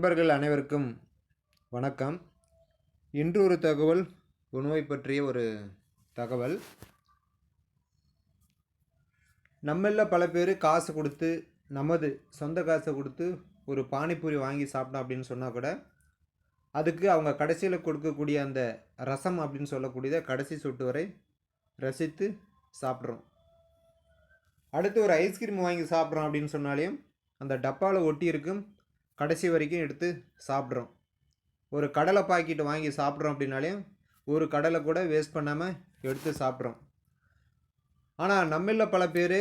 நண்பர்கள் அனைவருக்கும் வணக்கம். இன்று ஒரு தகவல் உணவை பற்றிய ஒரு தகவல். நம்மள பல பேர் காசு கொடுத்து நமது சொந்த காசை கொடுத்து ஒரு பானிபூரி வாங்கி சாப்பிட்டோம் அப்படின்னு சொன்னால் கூட அதுக்கு அவங்க கடைசியில் கொடுக்கக்கூடிய அந்த ரசம் அப்படின்னு சொல்லக்கூடியதை கடைசி சொட்டு வரை ரசித்து சாப்பிட்றோம். அடுத்து ஒரு ஐஸ்கிரீம் வாங்கி சாப்பிட்றோம் அப்படின்னு சொன்னாலையும் அந்த டப்பாவில் ஒட்டி இருக்கும் கடைசி வரைக்கும் எடுத்து சாப்பிட்றோம். ஒரு கடலை பாக்கெட் வாங்கி சாப்பிட்றோம் அப்படின்னாலையும் ஒரு கடலை கூட வேஸ்ட் பண்ணாமல் எடுத்து சாப்பிட்றோம். ஆனால் நம்மள பல பேர்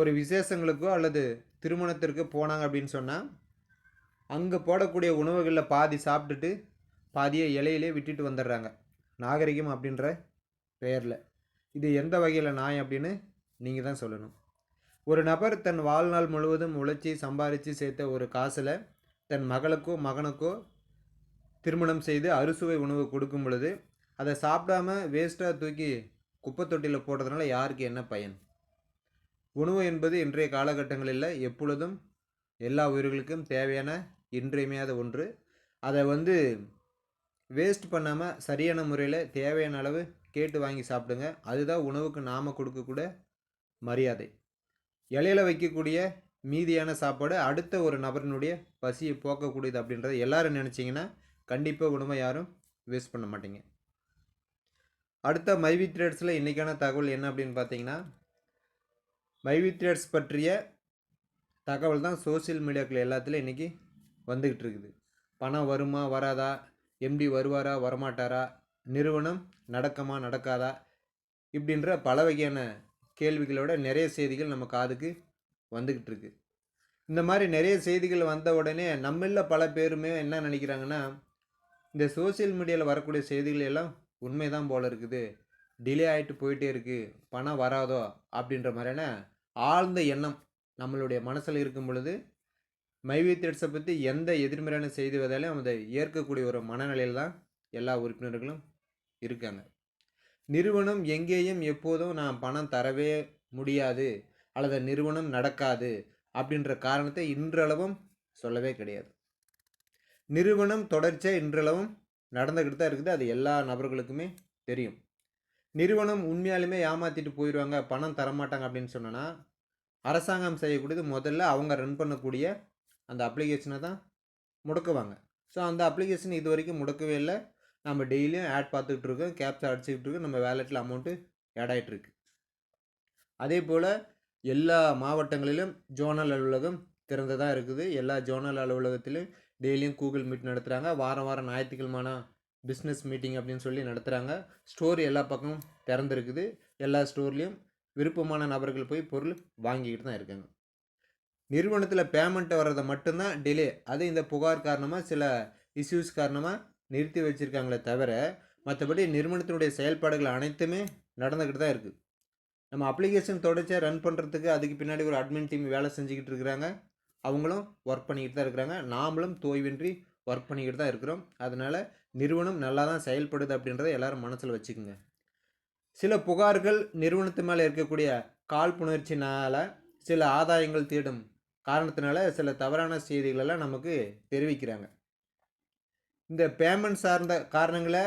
ஒரு விசேஷங்களுக்கோ அல்லது திருமணத்திற்கு போனாங்க அப்படின்னு சொன்னால் அங்கே போடக்கூடிய உணவுகளில் பாதி சாப்பிட்டுட்டு பாதியை இலையிலே விட்டுட்டு வந்துடுறாங்க. நாகரிகம் அப்படின்ற பெயரில். இது எந்த வகையில் நாய் அப்படின்னு நீங்கள் தான் சொல்லணும். ஒரு நபர் தன் வாழ்நாள் முழுவதும் உழைச்சி சம்பாரித்து சேர்த்த ஒரு காசில் தன் மகளுக்கோ மகனுக்கோ திருமணம் செய்து அறுசுவை உணவு கொடுக்கும் பொழுது அதை சாப்பிடாம வேஸ்ட்டாக தூக்கி குப்பை தொட்டியில் போடுறதுனால யாருக்கு என்ன பயன்? உணவு என்பது இன்றைய காலகட்டங்களில் எப்பொழுதும் எல்லா உயிர்களுக்கும் தேவையான இன்றியமையாத ஒன்று. அதை வந்து வேஸ்ட் பண்ணாமல் சரியான முறையில் தேவையான அளவு கேட்டு வாங்கி சாப்பிடுங்க. அதுதான் உணவுக்கு நாம் கொடுக்கக்கூட மரியாதை. இலையில வைக்கக்கூடிய மீதியான சாப்பாடு அடுத்த ஒரு நபரினுடைய பசியை போக்கக்கூடியது அப்படின்றத எல்லாரும் நினச்சிங்கன்னா கண்டிப்பாக உணவை யாரும் வேஸ்ட் பண்ண மாட்டீங்க. அடுத்த மைவி ட்ரேட்ஸில் இன்றைக்கான தகவல் என்ன அப்படின்னு பார்த்தீங்கன்னா மைவி ட்ரேட்ஸ் பற்றிய தகவல் தான் சோசியல் மீடியாக்கள் எல்லாத்துலேயும் இன்றைக்கி வந்துக்கிட்டு இருக்குது. பணம் வருமா வராதா? எம்டி வருவாரா வரமாட்டாரா? நிறுவனம் நடக்குமா நடக்காதா? இப்படின்ற பல வகையான கேள்விகளோட நிறைய செய்திகள் நம்ம காதுக்கு வந்துக்கிட்டு இருக்கு இந்த மாதிரி நிறைய செய்திகள் வந்த உடனே நம்மள பல பேருமே என்ன நினைக்கிறாங்கன்னா இந்த சோசியல் மீடியாவில் வரக்கூடிய செய்திகள் எல்லாம் உண்மைதான் போல இருக்குது. டிலே ஆகிட்டு போயிட்டே இருக்குது பணம் வராதோ அப்படின்ற மாதிரியான ஆழ்ந்த எண்ணம் நம்மளுடைய மனசில் இருக்கும் பொழுது மைவி த்ரெட்ஸை பற்றி எந்த எதிர்மறையான செய்தி வந்தாலும் அதை ஏற்கக்கூடிய ஒரு மனநிலையில் தான் எல்லா உறுப்பினர்களும் இருக்காங்க. நிறுவனம் எங்கேயும் எப்போதும் நான் பணம் தரவே முடியாது அல்லது நிறுவனம் நடக்காது அப்படின்ற காரணத்தை இன்றளவும் சொல்லவே கிடையாது. நிறுவனம் தொடர்ச்சியாக இன்றளவும் நடந்துக்கிட்டு தான் இருக்குது. அது எல்லா நபர்களுக்குமே தெரியும். நிறுவனம் உண்மையாலுமே ஏமாற்றிட்டு போயிடுவாங்க பணம் தரமாட்டாங்க அப்படின்னு சொன்னோன்னா அரசாங்கம் செய்யக்கூடியது முதல்ல அவங்க ரன் பண்ணக்கூடிய அந்த அப்ளிகேஷனை தான் முடக்குவாங்க. ஸோ அந்த அப்ளிகேஷன் இது வரைக்கும் முடக்கவே இல்லை. நம்ம டெய்லியும் ஆட் பார்த்துக்கிட்டு இருக்கோம். கேப்ஸ் அடிச்சுக்கிட்டு இருக்கோம். நம்ம வேலெட்டில் அமௌண்ட்டு ஆட் ஆகிட்டுருக்கு அதே போல் எல்லா மாவட்டங்களிலும் ஜோனல் அலுவலகம் திறந்ததாக இருக்குது. எல்லா ஜோனல் அலுவலகத்திலும் டெய்லியும் கூகுள் மீட் நடத்துகிறாங்க வாரம் வாரம் ஞாயிற்றுக்கிழமான பிஸ்னஸ் மீட்டிங் அப்படின்னு சொல்லி நடத்துகிறாங்க ஸ்டோர் எல்லா பக்கமும் திறந்துருக்குது. எல்லா ஸ்டோர்லேயும் விருப்பமான நபர்கள் போய் பொருள் வாங்கிக்கிட்டு தான் இருக்காங்க. நிறுவனத்தில் பேமெண்ட் வர்றதை மட்டும்தான் டிலே அது இந்த புகார் காரணமாக சில இஷ்யூஸ் காரணமாக நிறுத்தி வச்சுருக்காங்களே தவிர மற்றபடி நிறுவனத்தினுடைய செயல்பாடுகள் அனைத்துமே நடந்துக்கிட்டு தான் இருக்குது நம்ம அப்ளிகேஷன் தொடர்ச்சியாக ரன் பண்ணுறதுக்கு அதுக்கு பின்னாடி ஒரு அட்மின் டீம் வேலை செஞ்சுக்கிட்டு இருக்கிறாங்க. அவங்களும் ஒர்க் பண்ணிக்கிட்டு தான் இருக்கிறாங்க. நாமளும் தோய்வின்றி ஒர்க் பண்ணிக்கிட்டு தான் இருக்கிறோம். அதனால் நிறுவனம் நல்லா தான் செயல்படுது அப்படின்றத எல்லோரும் மனசில் வச்சுக்கோங்க. சில புகார்கள் நிறுவனத்து மேலே இருக்கக்கூடிய காழ்ப்புணர்ச்சினால் சில ஆதாயங்கள் தேடும் காரணத்தினால சில தவறான செய்திகளெல்லாம் நமக்கு தெரிவிக்கிறாங்க. இந்த பேமெண்ட் சார்ந்த காரணங்களை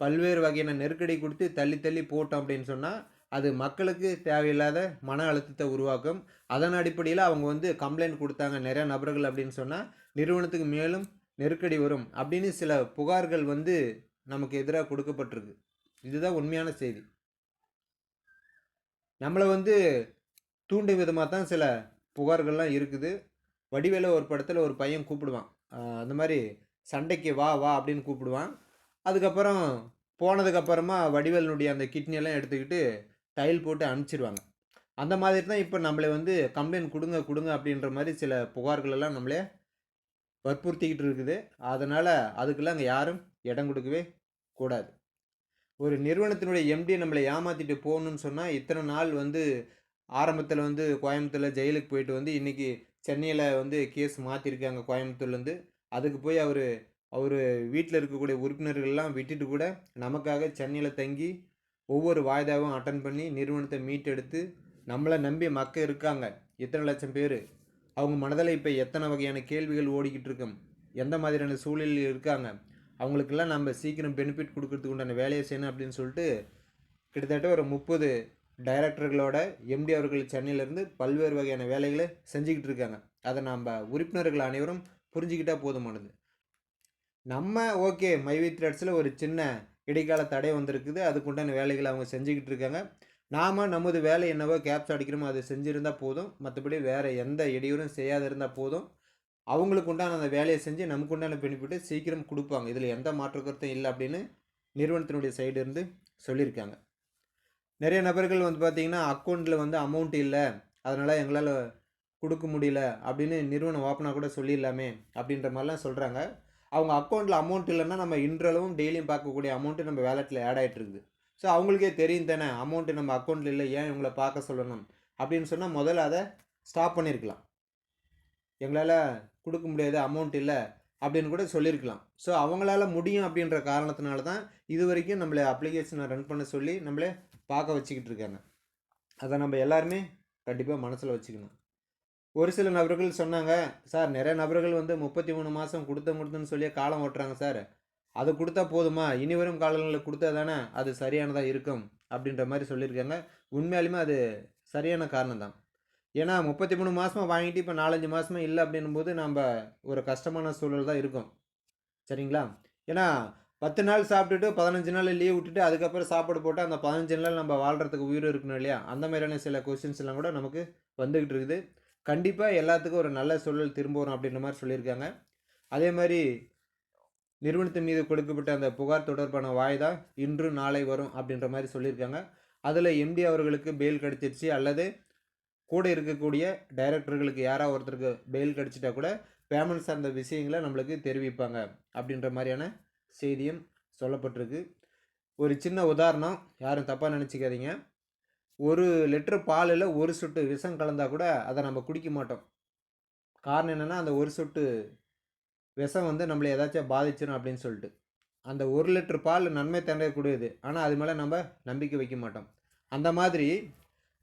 பல்வேறு வகையான நெருக்கடி கொடுத்து தள்ளி தள்ளி போட்டோம் அப்படின்னு சொன்னால் அது மக்களுக்கு தேவையில்லாத மன அழுத்தத்தை உருவாக்கும். அதன் அடிப்படையில் அவங்க வந்து கம்ப்ளைண்ட் கொடுத்தாங்க நிறைய நபர்கள் அப்படின்னு சொன்னால் நிறுவனத்துக்கு மேலும் நெருக்கடி வரும் அப்படின்னு சில புகார்கள் வந்து நமக்கு எதிராக கொடுக்கப்பட்டிருக்கு. இதுதான் உண்மையான செய்தி. நம்மளை வந்து தூண்டும் விதமாக தான் சில புகார்கள்லாம் இருக்குது. வடிவேல ஒரு படத்தில் ஒரு பையன் கூப்பிடுவான். அந்த மாதிரி சண்டைக்கு வா வா அப்படின்னு கூப்பிடுவான். அதுக்கப்புறம் போனதுக்கப்புறமா வடிவேலனுடைய அந்த கிட்னியெல்லாம் எடுத்துக்கிட்டு டைல் போட்டு அனுப்பிச்சிடுவாங்க அந்த மாதிரி தான் இப்போ நம்மளை வந்து கம்ப்ளைண்ட் கொடுங்க கொடுங்க அப்படின்ற மாதிரி சில புகார்கள் எல்லாம் நம்மளே வற்புறுத்திக்கிட்டு இருக்குது. அதனால் அதுக்கெல்லாம் அங்கே யாரும் இடம் கொடுக்கவே கூடாது. ஒரு நிறுவனத்தினுடைய எம்டி நம்மளை ஏமாற்றிட்டு போகணுன்னு சொன்னால் இத்தனை நாள் வந்து ஆரம்பத்தில் வந்து கோயம்புத்தூரில் ஜெயிலுக்கு போயிட்டு வந்து இன்றைக்கி சென்னையில் வந்து கேஸ் மாற்றிருக்காங்க கோயம்புத்தூர்லேருந்து அதுக்கு போய் அவர் அவர் வீட்டில் இருக்கக்கூடிய உறுப்பினர்கள்லாம் விட்டுட்டு கூட நமக்காக சென்னையில் தங்கி ஒவ்வொரு வாய்தாவும் அட்டன் பண்ணி நிறுவனத்தை மீட்டெடுத்து நம்மளை நம்பி மக்கள் இருக்காங்க. எத்தனை லட்சம் பேர்? அவங்க மனதில் இப்போ எத்தனை வகையான கேள்விகள் ஓடிக்கிட்டு இருக்கும் எந்த மாதிரியான சூழலில் இருக்காங்க? அவங்களுக்கெல்லாம் நம்ம சீக்கிரம் பெனிஃபிட் கொடுக்கறதுக்கு உண்டான வேலையை செய்யணும் அப்படின்னு சொல்லிட்டு கிட்டத்தட்ட ஒரு முப்பது டைரக்டர்களோட எம்டி அவர்கள் சென்னையிலேருந்து பல்வேறு வகையான வேலைகளை செஞ்சுக்கிட்டு இருக்காங்க. அதை நம்ம உறுப்பினர்கள் அனைவரும் புரிஞ்சுக்கிட்டால் போதுமானது. நம்ம ஓகே மைவி த்ரெட்ஸில் ஒரு சின்ன இடைக்கால தடை வந்திருக்குது. அதுக்குண்டான வேலைகளை அவங்க செஞ்சுக்கிட்டு இருக்காங்க. நாம் நமது வேலை என்னவோ கேப்ஸ் அடிக்கிறோமோ அதை செஞ்சுருந்தால் போதும். மற்றபடி வேறு எந்த இடையூறும் செய்யாத இருந்தால் போதும். அவங்களுக்கு உண்டான அந்த வேலையை செஞ்சு நமக்கு உண்டான பெனிஃபிட்டு சீக்கிரம் கொடுப்பாங்க. இதில் எந்த மாற்று கருத்தும் இல்லை அப்படின்னு நிறுவனத்தினுடைய சைடு இருந்து சொல்லியிருக்காங்க. நிறைய நபர்கள் வந்து பார்த்திங்கன்னா அக்கௌண்ட்டில் வந்து அமௌண்ட் இல்லை. அதனால் எங்களால் கொடுக்க முடியல அப்படின்னு நிறுவனம் ஓப்பனாக கூட சொல்லிடலாமே அப்படின்ற மாதிரிலாம் சொல்கிறாங்க அவங்க அக்கௌண்ட்டில் அமௌண்ட் இல்லைன்னா நம்ம இன்றளவும் டெய்லியும் பார்க்கக்கூடிய அமௌண்ட்டு நம்ம வேலெட்டில் ஆட் ஆகிட்டு இருக்குது. ஸோ அவங்களுக்கே தெரியும் தானே அமௌண்ட்டு நம்ம அக்கௌண்ட்டில் இல்லை ஏன் இவங்களை பார்க்க சொல்லணும்? அப்படின்னு சொன்னால் முதல்ல அதை ஸ்டாப் பண்ணியிருக்கலாம் எங்களால் கொடுக்க முடியாது அமௌண்ட் இல்லை அப்படின்னு கூட சொல்லியிருக்கலாம் ஸோ அவங்களால முடியும் அப்படின்ற காரணத்தினால தான் இது வரைக்கும் நம்மளை அப்ளிகேஷனை ரன் பண்ண சொல்லி நம்மளே பார்க்க வச்சுக்கிட்டு இருக்காங்க. அதை நம்ம எல்லாருமே கண்டிப்பாக மனசில் வச்சுக்கணும். ஒரு சில நபர்கள் சொன்னாங்க சார் நிறைய நபர்கள் வந்து முப்பத்தி மூணு மாதம் கொடுத்த கொடுத்துன்னு சொல்லி காலம் ஓட்டுறாங்க சார். அது கொடுத்தா போதுமா? இனி வரும் காலங்களில் கொடுத்தா தானே அது சரியானதாக இருக்கும்? அப்படின்ற மாதிரி சொல்லியிருக்காங்க. உண்மையாலுமே அது சரியான காரணம் தான். ஏன்னா முப்பத்தி மூணு மாதமாக வாங்கிட்டு இப்போ நாலஞ்சு மாதமாக இல்லை அப்படின்னும் போது நம்ம ஒரு கஷ்டமான சூழல் தான் இருக்கும். சரிங்களா? ஏன்னா பத்து நாள் சாப்பிட்டுட்டு பதினஞ்சு நாள் லீவ் விட்டுட்டு அதுக்கப்புறம் சாப்பாடு போட்டு அந்த பதினஞ்சு நாள் நம்ம வாழ்கிறதுக்கு உயிர் இருக்கணும் இல்லையா? அந்த மாதிரியான சில கொஸ்டின்ஸ் எல்லாம் கூட நமக்கு வந்துக்கிட்டு இருக்குது. கண்டிப்பாக எல்லாத்துக்கும் ஒரு நல்ல சூழல் திரும்ப வரும் அப்படின்ற மாதிரி சொல்லியிருக்காங்க. அதே மாதிரி நிறுவனத்தின் மீது கொடுக்கப்பட்ட அந்த புகார் தொடர்பான வாய்தா இன்று நாளை வரும் அப்படின்ற மாதிரி சொல்லியிருக்காங்க. அதில் எம்டி அவர்களுக்கு பெயில் கிடச்சிருச்சு அல்லது கூட இருக்கக்கூடிய டைரக்டர்களுக்கு யாராவது ஒருத்தருக்கு பெயில் கிடச்சிட்டா கூட பேமெண்ட் சார்ந்த விஷயங்களை நம்மளுக்கு தெரிவிப்பாங்க அப்படின்ற மாதிரியான செய்தியும் சொல்லப்பட்டிருக்கு. ஒரு சின்ன உதாரணம் யாரும் தப்பாக நினச்சிக்காதீங்க. ஒரு லிட்டர் பாலில் ஒரு சொட்டு விஷம் கலந்தால் கூட அதை நம்ம குடிக்க மாட்டோம். காரணம் என்னென்னா அந்த ஒரு சொட்டு விஷம் வந்து நம்மளை ஏதாச்சும் பாதிச்சிடும் அப்படின்னு சொல்லிட்டு. அந்த ஒரு லிட்டர் பால் நன்மை தரக்கூடியது ஆனால் அது மேலே நம்ம நம்பிக்கை வைக்க மாட்டோம். அந்த மாதிரி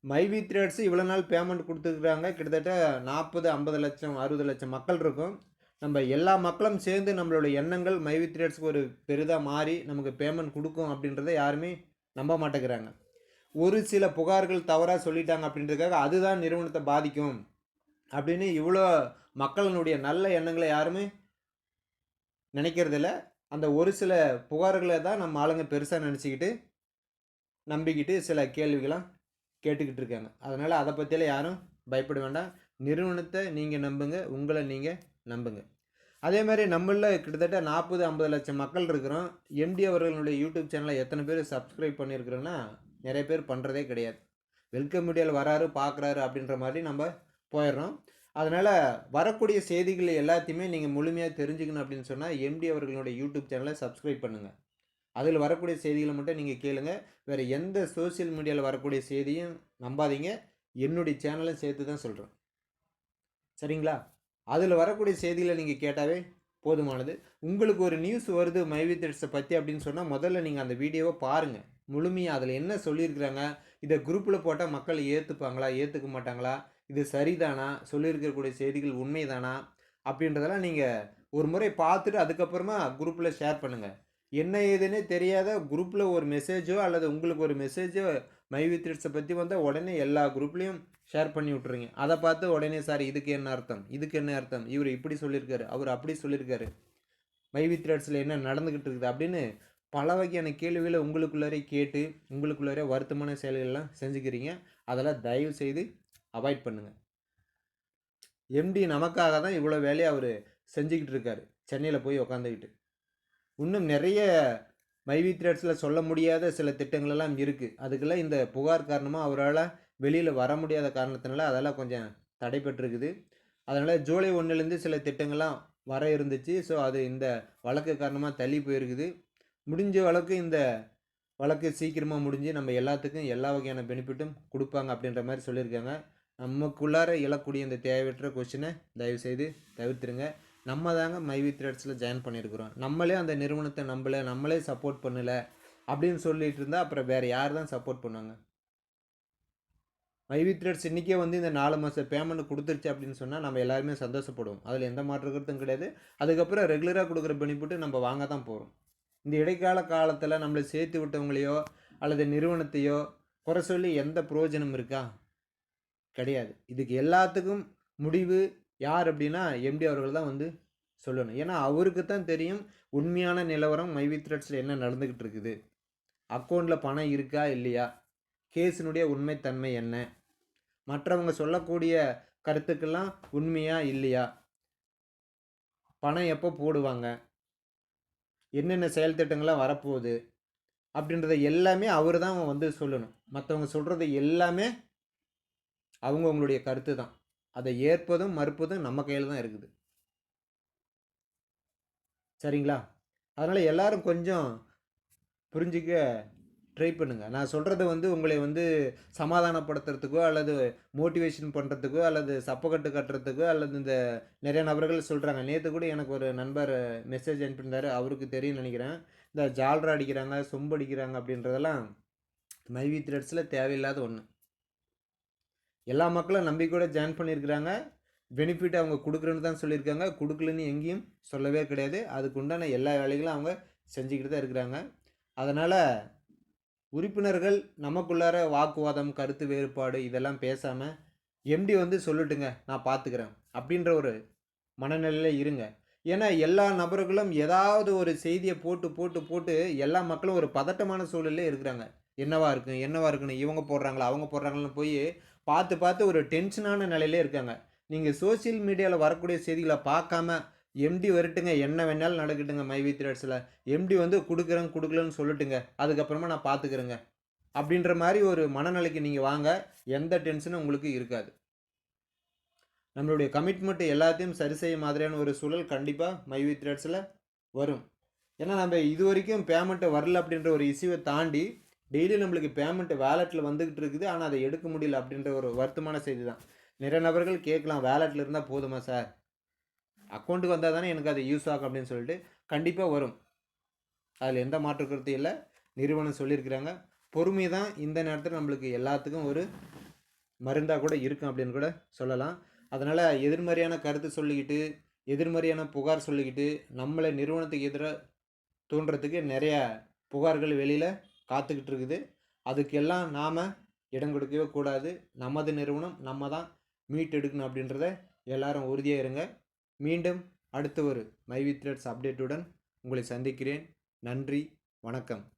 மைவி த்ரேட்ஸ் இவ்வளோ நாள் பேமெண்ட் கொடுத்துருக்குறாங்க கிட்டத்தட்ட நாற்பது ஐம்பது லட்சம் அறுபது லட்சம் மக்கள் இருக்கும். நம்ம எல்லா மக்களும் சேர்ந்து நம்மளோட எண்ணங்கள் மைவி த்ரேட்ஸ்க்கு ஒரு பெரிதாக மாறி நமக்கு பேமெண்ட் கொடுக்கும் அப்படின்றத யாருமே நம்ப மாட்டேங்கிறாங்க. ஒரு சில புகார்கள் தவறாக சொல்லிட்டாங்க அப்படின்றதுக்காக அதுதான் நிறுவனத்தை பாதிக்கும். அப்படின்னு இவ்வளோ மக்களினுடைய நல்ல எண்ணங்களை யாருமே நினைக்கிறதில்ல. அந்த ஒரு சில புகார்களை தான் நம்ம ஆளுங்க பெருசாக நினச்சிக்கிட்டு நம்பிக்கிட்டு சில கேள்விகளாம் கேட்டுக்கிட்டு இருக்காங்க. அதனால் அதை பற்றியெல்லாம் யாரும் பயப்பட வேண்டாம். நிறுவனத்தை நீங்கள் நம்புங்க உங்களை நீங்கள் நம்புங்க. அதே மாதிரி நம்மளில் கிட்டத்தட்ட நாற்பது ஐம்பது லட்சம் மக்கள் இருக்கிறோம். எம்டி அவர்களுடைய யூடியூப் சேனலை எத்தனை பேர் சப்ஸ்கிரைப் பண்ணியிருக்கிறோன்னா நிறைய பேர் பண்ணுறதே கிடையாது. வெல்கம் மீடியாவில் வராரு பார்க்குறாரு அப்படின்ற மாதிரி நம்ம போயிடுறோம். அதனால் வரக்கூடிய செய்திகள் எல்லாத்தையுமே நீங்கள் முழுமையாக தெரிஞ்சுக்கணும் அப்படின்னு சொன்னால் எம்டி அவர்களுடைய யூடியூப் சேனலை சப்ஸ்கிரைப் பண்ணுங்கள் அதில் வரக்கூடிய செய்திகளை மட்டும் நீங்கள் கேளுங்க. வேறு எந்த சோசியல் மீடியாவில் வரக்கூடிய செய்தியும் நம்பாதீங்க. என்னுடைய சேனலும் சேர்த்து தான் சொல்கிறேன் சரிங்களா? அதில் வரக்கூடிய செய்திகளை நீங்கள் கேட்டாவே போதுமானது. உங்களுக்கு ஒரு நியூஸ் வருது மைவி திட்ஸை பற்றி அப்படின்னு சொன்னால் முதல்ல நீங்கள் அந்த வீடியோவை பாருங்கள் முழுமையாக அதில் என்ன சொல்லியிருக்கிறாங்க? இதை குரூப்பில் போட்டால் மக்கள் ஏற்றுப்பாங்களா ஏற்றுக்க மாட்டாங்களா? இது சரிதானா? சொல்லியிருக்கக்கூடிய செய்திகள் உண்மைதானா? அப்படின்றதெல்லாம் நீங்கள் ஒரு முறை பார்த்துட்டு அதுக்கப்புறமா குரூப்பில் ஷேர் பண்ணுங்கள் என்ன ஏதுன்னே தெரியாத குரூப்பில் ஒரு மெசேஜோ அல்லது உங்களுக்கு ஒரு மெசேஜோ மை த்ரெட்ஸை பற்றி வந்தால் உடனே எல்லா குரூப்லேயும் ஷேர் பண்ணி விட்ருங்க அதை பார்த்து உடனே சார் இதுக்கு என்ன அர்த்தம்? இதுக்கு என்ன அர்த்தம்? இவர் இப்படி சொல்லியிருக்காரு. அவர் அப்படி சொல்லியிருக்காரு. மை த்ரெட்ஸில் என்ன நடந்துக்கிட்டு இருக்குது? அப்படின்னு பல வகையான கேள்விகளை உங்களுக்குள்ளாரே கேட்டு உங்களுக்குள்ளாரே வருத்தமான செயல்கள்லாம் செஞ்சுக்கிறீங்க. அதெல்லாம் தயவு செய்து அவாய்ட் பண்ணுங்கள் எம்டி நமக்காக தான் இவ்வளோ வேலையை அவர் செஞ்சுக்கிட்டு இருக்காரு. சென்னையில் போய் உக்காந்துக்கிட்டு. இன்னும் நிறைய மைவி த்ரெட்ஸில் சொல்ல முடியாத சில திட்டங்களெல்லாம் இருக்குது அதுக்கெல்லாம் இந்த புகார் காரணமாக அவரால் வெளியில் வர முடியாத காரணத்தினால அதெல்லாம் கொஞ்சம் தடைப்பட்டிருக்குது. அதனால் ஜூலை ஒன்றுலேருந்து சில திட்டங்கள்லாம் வர இருந்துச்சு. ஸோ அது இந்த வழக்கு காரணமாக தள்ளி போயிருக்குது. முடிஞ்ச வழக்கு இந்த வழக்கு சீக்கிரமாக முடிஞ்சு நம்ம எல்லாத்துக்கும் எல்லா வகையான பெனிஃபிட்டும் கொடுப்பாங்க அப்படின்ற மாதிரி சொல்லியிருக்காங்க. நமக்குள்ளார இழக்கூடிய இந்த தேவையற்ற கொஷினை தயவுசெய்து தவிர்த்துருங்க. நம்ம தாங்க மைவி த்ரெட்ஸில் ஜாயின் பண்ணியிருக்கிறோம். நம்மளே அந்த நிறுவனத்தை நம்பலை நம்மளே சப்போர்ட் பண்ணலை அப்படின்னு சொல்லிட்டு இருந்தால் அப்புறம் வேறு யார் தான் சப்போர்ட் பண்ணுவாங்க? மைவி த்ரெட்ஸ் இன்றைக்கே வந்து இந்த நாலு மாதம் பேமெண்ட் கொடுத்துருச்சு அப்படின்னு சொன்னால் நம்ம எல்லாருமே சந்தோஷப்படுவோம். அதில் எந்த மாற்று கருத்தும் கிடையாது. அதுக்கப்புறம் ரெகுலராக கொடுக்குற பெனிஃபிட்டு நம்ம வாங்க தான் போகிறோம் இந்த இடைக்கால காலத்தில் நம்மளை சேர்த்து விட்டவங்களையோ அல்லது நிறுவனத்தையோ குறை சொல்லி எந்த பிரயோஜனம் இருக்கா? கிடையாது. இதுக்கு எல்லாத்துக்கும் முடிவு யார் அப்படின்னா எம்டி அவர்கள் தான் வந்து சொல்லணும். ஏன்னா அவருக்கு தான் தெரியும் உண்மையான நிலவரம் மைவி த்ரெட்ஸில் என்ன நடந்துக்கிட்டு இருக்குது. அக்கௌண்ட்டில் பணம் இருக்கா இல்லையா? கேஸினுடைய உண்மைத்தன்மை என்ன? மற்றவங்க சொல்லக்கூடிய கருத்துக்கெல்லாம் உண்மையா இல்லையா? பணம் எப்போ போடுவாங்க? என்னென்ன செயல் திட்டங்கள்லாம் வரப்போகுது அப்படின்றத எல்லாமே அவர் தான் வந்து சொல்லணும். மற்றவங்க சொல்கிறது எல்லாமே அவங்கவுங்களுடைய கருத்து தான். அதை ஏற்பதும் மறுப்பதும் நம்ம கையில் தான் இருக்குது. சரிங்களா? அதனால் எல்லாரும் கொஞ்சம் புரிஞ்சிக்க ட்ரை பண்ணுங்கள் நான் சொல்கிறது வந்து உங்களை வந்து சமாதானப்படுத்துறதுக்கோ அல்லது மோட்டிவேஷன் பண்ணுறதுக்கோ அல்லது சப்பக்கட்டு கட்டுறதுக்கோ அல்லது இந்த நிறைய நபர்கள் சொல்கிறாங்க நேற்று கூட எனக்கு ஒரு நண்பர் மெசேஜ் அனுப்பியிருந்தார். அவருக்கு தெரியும் நினைக்கிறேன். இந்த ஜால்ரா அடிக்கிறாங்க சொம்பு அடிக்கிறாங்க அப்படின்றதெல்லாம் மைவி த்ரெட்ஸில் தேவையில்லாத ஒன்று எல்லா மக்களும் நம்பிக்கையோட ஜாயின் பண்ணியிருக்கிறாங்க. பெனிஃபிட் அவங்க கொடுக்குறேன்னு தான் சொல்லியிருக்காங்க. கொடுக்கலன்னு எங்கேயும் சொல்லவே கிடையாது. அதுக்கு உண்டான எல்லா வேலைகளும் அவங்க செஞ்சுக்கிட்டு தான் இருக்கிறாங்க. அதனால் உறுப்பினர்கள் நமக்குள்ளார வாக்குவாதம் கருத்து வேறுபாடு இதெல்லாம் பேசாமல் எம்டி வந்து சொல்லட்டுங்க நான் பார்த்துக்கிறேன் அப்படின்ற ஒரு மனநிலையில் இருங்க. ஏன்னா எல்லா நபர்களும் ஏதாவது ஒரு செய்தியை போட்டு போட்டு போட்டு எல்லா மக்களும் ஒரு பதட்டமான சூழலே இருக்கிறாங்க. என்னவா இருக்கு என்னவா இருக்குன்னு இவங்க போடுறாங்களா அவங்க போடுறாங்களான்னு போய் பார்த்து பார்த்து ஒரு டென்ஷனான நிலையிலே இருக்காங்க. நீங்கள் சோஷியல் மீடியாவில் வரக்கூடிய செய்திகளை பார்க்காம எம்டி வரட்டுங்க என்ன வேணாலும் நடக்கட்டுங்க மைவி த்ரெட்ஸில் எம்டி வந்து கொடுக்குறேன் கொடுக்கலன்னு சொல்லட்டுங்க. அதுக்கப்புறமா நான் பார்த்துக்கிறேங்க அப்படின்ற மாதிரி ஒரு மனநிலைக்கு நீங்கள் வாங்க. எந்த டென்ஷனும் உங்களுக்கு இருக்காது. நம்மளுடைய கமிட்மெண்ட் எல்லாத்தையும் சரி செய்ய மாதிரியான ஒரு சூழல் கண்டிப்பாக மைவி த்ரெட்ஸில் வரும். ஏன்னா நம்ம இது வரைக்கும் பேமெண்ட்டு வரல அப்படின்ற ஒரு இஷ்யூவை தாண்டி டெய்லி நம்மளுக்கு பேமெண்ட்டு வேலெட்டில் வந்துக்கிட்டு இருக்குது. ஆனால் அதை எடுக்க முடியல அப்படின்ற ஒரு வருத்தமான செய்தி தான். நிறைய நபர்கள் கேட்கலாம் வேலெட்டில் இருந்தால் போதுமா சார் அக்கௌண்ட்டுக்கு வந்தால் தானே எனக்கு அது யூஸ் ஆகும் அப்படின்னு சொல்லிட்டு கண்டிப்பாக வரும். அதில் எந்த மாற்று கருத்து இல்லை. நிறுவனம் சொல்லியிருக்கிறாங்க. பொறுமை தான் இந்த நேரத்தில் நம்மளுக்கு எல்லாத்துக்கும் ஒரு மருந்தாக கூட இருக்கும் அப்படின்னு கூட சொல்லலாம். அதனால் எதிர்மறையான கருத்து சொல்லிக்கிட்டு எதிர்மறையான புகார் சொல்லிக்கிட்டு நம்மளை நிறுவனத்துக்கு எதிராக தூண்டுறதுக்கு நிறைய புகார்கள் வெளியில் காத்துக்கிட்டு இருக்குது. அதுக்கெல்லாம் நாம் இடம் கொடுக்கவே கூடாது. நமது நிறுவனம் நம்ம தான் மீட் எடுக்கணும் அப்படின்றத எல்லாரும் உறுதியாக இருங்க. மீண்டும் அடுத்த ஒரு மைவி த்ரெட்ஸ் அப்டேட்டுடன் உங்களை சந்திக்கிறேன். நன்றி வணக்கம்.